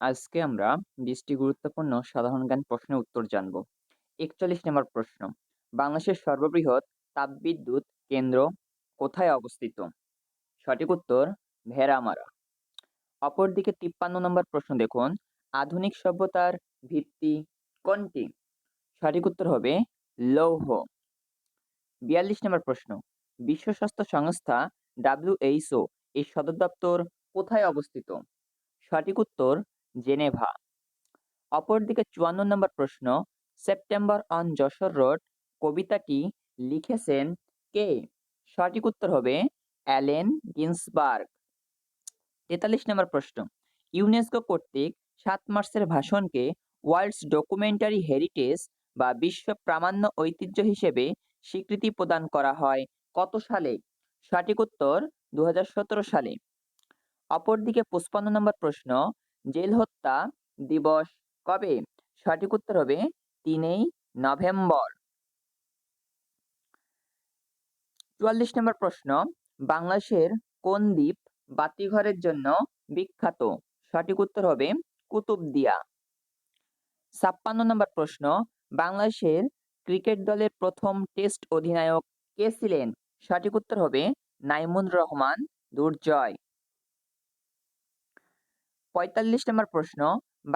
আজকে আমরা বিশটি গুরুত্বপূর্ণ সাধারণ জ্ঞান প্রশ্নের উত্তর জানব। একচল্লিশ নম্বর প্রশ্ন, বাংলাদেশের সর্ববৃহৎ তাপবিদ্যুৎ কেন্দ্র কোথায় অবস্থিত? সঠিক উত্তর, ভেড়ামারা। অপরদিকে তিপ্পান্ন নম্বর প্রশ্ন দেখুন, আধুনিক সভ্যতার ভিত্তি কোনটি? সঠিক উত্তর হবে, লৌহ। বিয়াল্লিশ নম্বর প্রশ্ন, বিশ্ব স্বাস্থ্য সংস্থা ডাব্লিউএইচও এর সদর দপ্তর কোথায় অবস্থিত? সঠিক উত্তর জেনেভা। অপরদিকে চুয়ান্ন নম্বর প্রশ্ন, সেপ্টেম্বর অন যশোর রোড, কবিতাটি লিখেছেন কে? সঠিক উত্তর হবে অ্যালেন গিন্সবার্গ। তেতাল্লিশ নম্বর প্রশ্ন, ইউনেস্কো কর্তৃক সাত মার্চের ভাষণকে ওয়ার্ল্ডস ডকুমেন্টারি হেরিটেজ বা বিশ্ব প্রামাণ্য ঐতিহ্য হিসেবে স্বীকৃতি প্রদান করা হয় কত সালে? সঠিক উত্তর দু হাজার সতেরো সালে। অপরদিকে পঁচপান্ন নম্বর প্রশ্ন জেল হত্যা দিবস কবে? সঠিক উত্তর হবে তিনই নভেম্বর। চুয়াল্লিশ নম্বর প্রশ্ন, বাংলাদেশের কোন দ্বীপ বাতিঘরের জন্য বিখ্যাত? সঠিক উত্তর হবে কুতুবদিয়া ছাপ্পান্ন নম্বর প্রশ্ন, বাংলাদেশের ক্রিকেট দলের প্রথম টেস্ট অধিনায়ক কে ছিলেন? সঠিক উত্তর হবে নাইমুন রহমান, দুর্জয়। পঁয়তাল্লিশ নম্বর প্রশ্ন,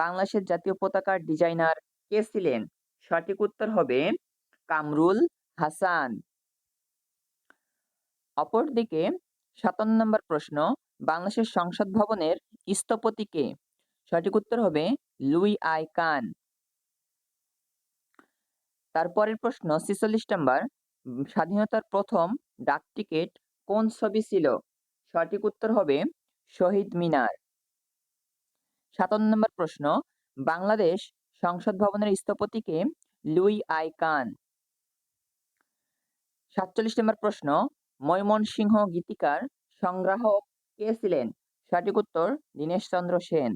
বাংলাদেশের জাতীয় পতাকার ডিজাইনার কে ছিলেন? সঠিক উত্তর হবে কামরুল হাসান। অপরদিকে সাতান্ন নম্বর প্রশ্ন, বাংলাদেশের সংসদ ভবনের স্থপতি কে? সঠিক উত্তর হবে লুই আই কান। তারপরের প্রশ্ন, ছিচল্লিশ নম্বর, স্বাধীনতার প্রথম ডাক টিকিট কোন ছবি ছিল? সঠিক উত্তর হবে শহীদ মিনার। সাতান্ন নম্বর প্রশ্ন, বাংলাদেশ সংসদ ভবনের স্থপতিকে লুই আই কান। সাতচল্লিশ নম্বর প্রশ্ন, ময়মনসিংহ গীতিকার সংগ্রাহক কে ছিলেন? সঠিক উত্তর, দীনেশ চন্দ্র সেন।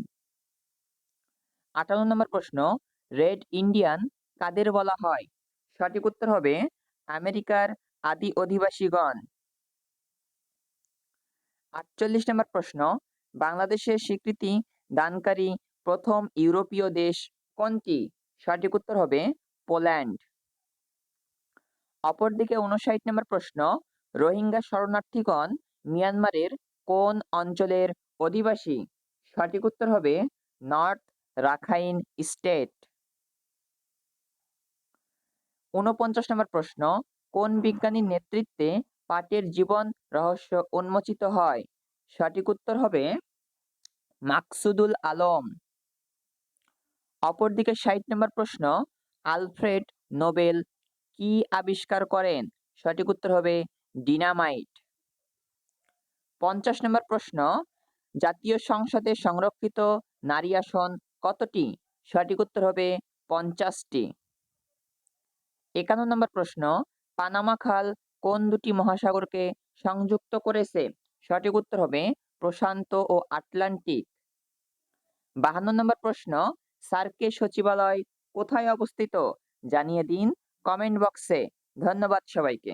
আটান্ন নম্বর প্রশ্ন, রেড ইন্ডিয়ান কাদের বলা হয়? সঠিক উত্তর হবে, আমেরিকার আদি অধিবাসীগণ। আটচল্লিশ নম্বর প্রশ্ন, বাংলাদেশের স্বীকৃতি দানকারী প্রথম ইউরোপীয় দেশ কোনটি? সঠিক উত্তর হবে পোল্যান্ড। অপরদিকে উনষাট নম্বর প্রশ্ন, রোহিঙ্গা শরণার্থীগণ মিয়ানমারের কোন অঞ্চলের অধিবাসী? সঠিক উত্তর হবে নর্থ রাখাইন স্টেট। উনপঞ্চাশ নম্বর প্রশ্ন, কোন বিজ্ঞানীর নেতৃত্বে পাটের জীবন রহস্য উন্মোচিত হয়? সঠিক উত্তর হবে মাকসুদুল আলম। অপরদিকে ষাট নম্বর প্রশ্ন, আলফ্রেড নোবেল কি আবিষ্কার করেন? সঠিক উত্তর হবে ডিনামাইট। পঞ্চাশ নম্বর প্রশ্ন, জাতীয় সংসদে সংরক্ষিত নারী আসন কতটি? সঠিক উত্তর হবে পঞ্চাশটি। একান্ন নম্বর প্রশ্ন, পানামা খাল কোন দুটি মহাসাগরকে সংযুক্ত করেছে? সঠিক উত্তর হবে প্রশান্ত ও আটলান্টিক। বাহান্ন নম্বর প্রশ্ন সার্কের সচিবালয় কোথায় অবস্থিত? জানিয়ে দিন কমেন্ট বক্সে। ধন্যবাদ সবাইকে।